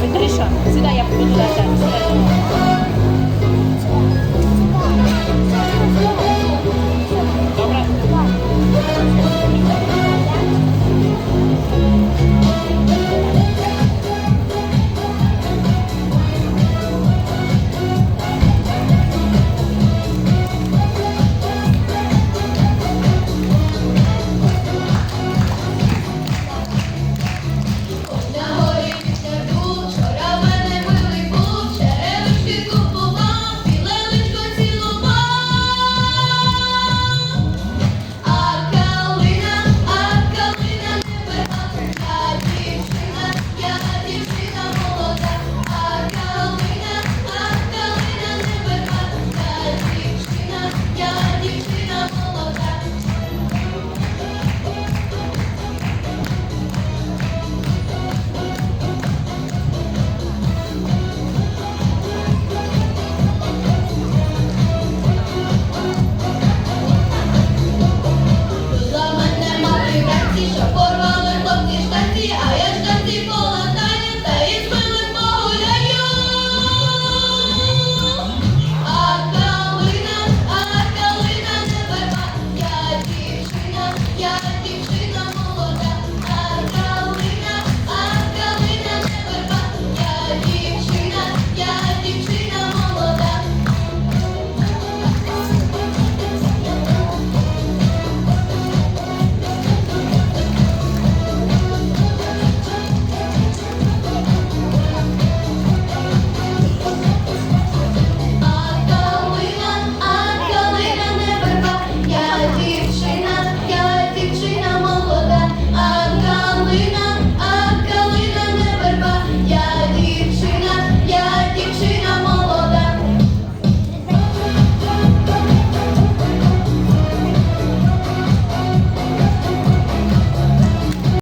Петриша, сюди я буду лежати.